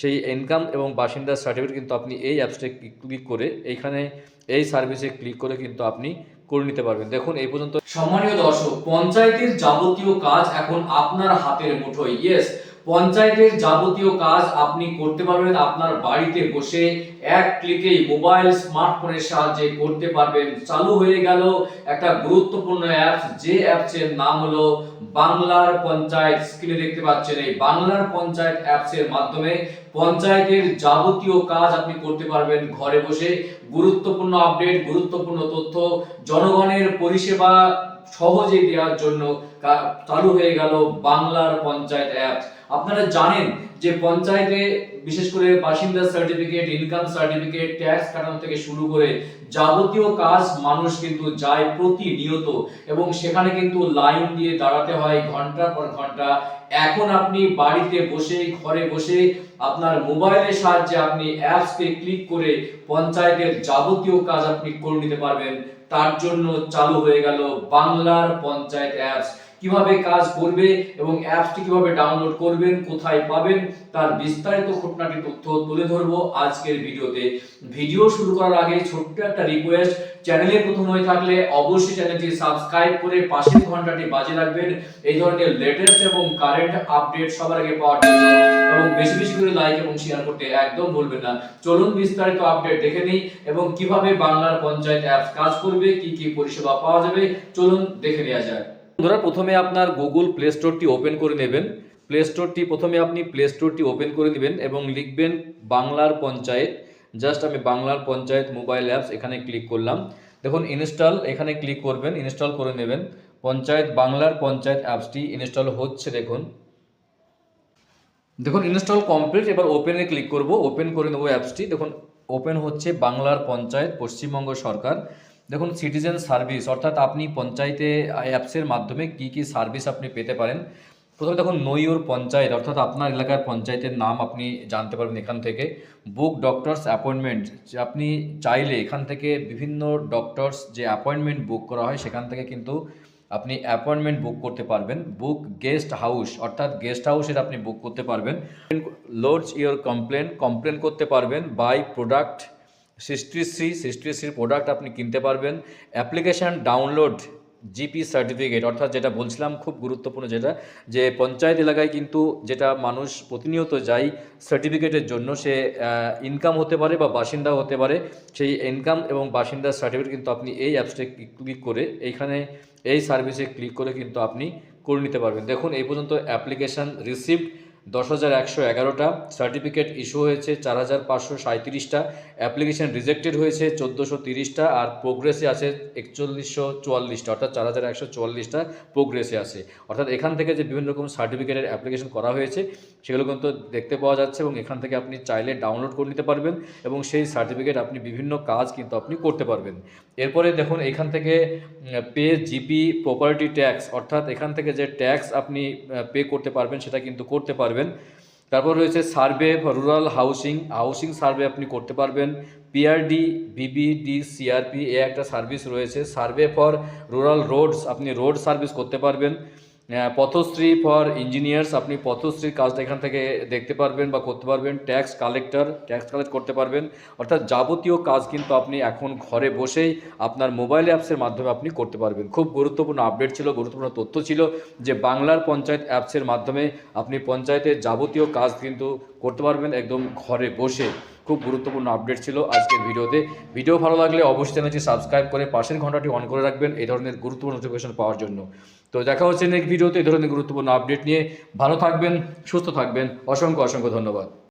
সেই ইনকাম এবং বাসিন্দার সার্টিফিকেট কিন্তু আপনি এই অ্যাপসে ক্লিক করে এইখানে এই সার্ভিসে ক্লিক করে কিন্তু আপনি করে নিতে পারবেন। দেখুন, এই পর্যন্ত সম্মানীয় দর্শক, পঞ্চায়েতের যাবতীয় কাজ এখন আপনার হাতের মুঠোয়। ইয়েস পঞ্চায়েতের যাবতীয় কাজ আপনি করতে পারবেন। আপনার বাড়িতে বসে এক ক্লিকেই মোবাইল, স্মার্টফোনের সাহায্যে করতে পারবেন। চালু হয়ে গেল একটা গুরুত্বপূর্ণ অ্যাপস। যে অ্যাপসের নাম হলো বাংলার পঞ্চায়েত। স্ক্রিনে দেখতে পাচ্ছেন এই বাংলার পঞ্চায়েত অ্যাপসের মাধ্যমে পঞ্চায়েতের যাবতীয় কাজ আপনি করতে পারবেন ঘরে বসে। গুরুত্বপূর্ণ আপডেট, গুরুত্বপূর্ণ তথ্য, জনগণের পরিষেবা সহজে দেওয়ার জন্য চালু হয়ে গেল বাংলার পঞ্চায়েত অ্যাপ আপনারা জানেন যে পঞ্চায়েতে বিশেষ করে বাসিন্দা সার্টিফিকেট ইনকাম সার্টিফিকেট ট্যাক্স কাটানো থেকে শুরু করে যাবতীয় কাজ মানুষ কিন্তু যায় প্রতিনিয়ত এবং সেখানে কিন্তু লাইন দিয়ে দাঁড়াতে হয় ঘণ্টার পর ঘণ্টা। এখন আপনি বাড়িতে বসে, ঘরে বসে আপনার মোবাইলের সাহায্যে আপনি অ্যাপসকে ক্লিক করে পঞ্চায়েতের যাবতীয় কাজ আপনি করে নিতে পারবেন। তার জন্য চালু হয়ে গেল বাংলার পঞ্চায়েত অ্যাপস কীভাবে কাজ করবে এবং অ্যাপসটি কীভাবে ডাউনলোড করবেন, কোথায় পাবেন, তার বিস্তারিত খুঁটনাটি তথ্য তুলে ধরবো আজকের ভিডিওতে। ভিডিও শুরু করার আগে ছোট্ট একটা রিকোয়েস্ট চ্যানেলে প্রথম হয়ে থাকলে অবশ্যই চ্যানেলটি সাবস্ক্রাইব করে পাশের ঘন্টাটি বাজে রাখবেন এই ধরনের লেটেস্ট এবং কারেন্ট আপডেট সবার আগে পাওয়ার জন্য এবং বেশি বেশি করে লাইক এবং শেয়ার করতে একদম ভুলবেন না। চলুন বিস্তারিত আপডেট দেখে নিই এবং কীভাবে বাংলার পঞ্চায়েত অ্যাপস কাজ করবে, কি কি পরিষেবা পাওয়া যাবে, চলুন দেখে নেওয়া যায় বন্ধুরা, প্রথমে আপনার গুগল প্লে স্টোরটি ওপেন করে নেবেন। প্লে স্টোরটি প্রথমে আপনি প্লে স্টোরটি ওপেন করে নেবেন এবং লিখবেন বাংলার পঞ্চায়েত। জাস্ট আমি বাংলার পঞ্চায়েত মোবাইল অ্যাপস এখানে ক্লিক করলাম। দেখুন ইনস্টল এখানে ক্লিক করবেন ইনস্টল করে নেবেন। পঞ্চায়েত, বাংলার পঞ্চায়েত অ্যাপসটি ইনস্টল হচ্ছে, দেখুন। দেখুন ইনস্টল কমপ্লিট এবার ওপেনে ক্লিক করব। ওপেন করে নেব অ্যাপসটি। দেখুন ওপেন হচ্ছে বাংলার পঞ্চায়েত, পশ্চিমবঙ্গ সরকার। দেখুন সিটিজেন সার্ভিস অর্থাৎ আপনি পঞ্চায়েতে অ্যাপসের মাধ্যমে কি কি সার্ভিস আপনি পেতে পারেন। প্রথমে দেখুন নইউর পঞ্চায়েত, অর্থাৎ আপনার এলাকার পঞ্চায়েতের নাম আপনি জানতে পারবেন এখান থেকে। বুক ডক্টরস অ্যাপয়েন্টমেন্ট আপনি চাইলে এখান থেকে বিভিন্ন ডক্টরস যে অ্যাপয়েন্টমেন্ট বুক করা হয়, সেখান থেকে কিন্তু আপনি অ্যাপয়েন্টমেন্ট বুক করতে পারবেন। বুক গেস্ট হাউস অর্থাৎ গেস্ট হাউসের আপনি বুক করতে পারবেন। লোডস ইওর কমপ্লেন কমপ্লেন করতে পারবেন বাই প্রোডাক্ট সিস্ট্রিশ্রী সিস্ট্রিশ্রীর প্রোডাক্ট আপনি কিনতে পারবেন। অ্যাপ্লিকেশান ডাউনলোড জিপি সার্টিফিকেট অর্থাৎ যেটা বলছিলাম, খুব গুরুত্বপূর্ণ যেটা, যে পঞ্চায়েত এলাকায় কিন্তু যেটা মানুষ প্রতিনিয়ত যায় সার্টিফিকেটের জন্য সে ইনকাম হতে পারে বা বাসিন্দা হতে পারে। সেই ইনকাম এবং বাসিন্দার সার্টিফিকেট কিন্তু আপনি এই অ্যাপসটা ক্লিক করে এইখানে এই সার্ভিসে ক্লিক করে কিন্তু আপনি করে নিতে পারবেন। দেখুন, এই পর্যন্ত অ্যাপ্লিকেশান রিসিভড দশ হাজার একশো এগারোটা, সার্টিফিকেট ইস্যু হয়েছে চার হাজার পাঁচশো সাঁত্রিশটা অ্যাপ্লিকেশন রিজেক্টেড হয়েছে চোদ্দোশো তিরিশটা আর প্রোগ্রেসে আছে একচল্লিশশো চুয়াল্লিশটা, অর্থাৎ চার হাজার একশো চুয়াল্লিশটা প্রোগ্রেসে আছে। অর্থাৎ এখান থেকে যে বিভিন্ন রকম সার্টিফিকেটের অ্যাপ্লিকেশন করা হয়েছে, সেগুলো কিন্তু দেখতে পাওয়া যাচ্ছে এবং এখান থেকে আপনি চাইলে ডাউনলোড করে নিতে পারবেন এবং সেই সার্টিফিকেট আপনি বিভিন্ন কাজ কিন্তু আপনি করতে পারবেন। এরপরে দেখুন এখান থেকে পে জিপি প্রপার্টি ট্যাক্স, অর্থাৎ এখান থেকে যে ট্যাক্স আপনি পে করতে পারবেন সেটা কিন্তু করতে পারবেন। তারপর রয়েছে survey for rural housing. Housing survey আপনি করতে পারবেন। পিআরডি, বিবিডি, সিআরপি, এ একটা সার্ভিস রয়েছে। সার্ভে ফর রুরাল রোডস, আপনি রোড সার্ভিস করতে পারবেন। পথশ্রী ফর ইঞ্জিনিয়ার্স আপনি পথশ্রীর কাজটা এখান থেকে দেখতে পারবেন বা করতে পারবেন। ট্যাক্স কালেক্টর ট্যাক্স কালেক্ট করতে পারবেন। অর্থাৎ যাবতীয় কাজ কিন্তু আপনি এখন ঘরে বসেই আপনার মোবাইল অ্যাপসের মাধ্যমে আপনি করতে পারবেন। খুব গুরুত্বপূর্ণ আপডেট ছিল, গুরুত্বপূর্ণ তথ্য ছিল যে বাংলার পঞ্চায়েত অ্যাপসের মাধ্যমে আপনি পঞ্চায়েতের যাবতীয় কাজ কিন্তু করতে পারবেন একদম ঘরে বসে। খুব গুরুত্বপূর্ণ আপডেট ছিল আজকের ভিডিওতে। ভিডিও ভালো লাগলে অবশ্যই চ্যানেলটি সাবস্ক্রাইব করে পাশের ঘন্টাটি অন করে রাখবেন এই ধরনের গুরুত্বপূর্ণ নোটিফিকেশন পাওয়ার জন্য। তো দেখা হচ্ছে নেক্সট ভিডিওতে এই ধরনের গুরুত্বপূর্ণ আপডেট নিয়ে। ভালো থাকবেন, সুস্থ থাকবেন। অসংখ্য অসংখ্য ধন্যবাদ।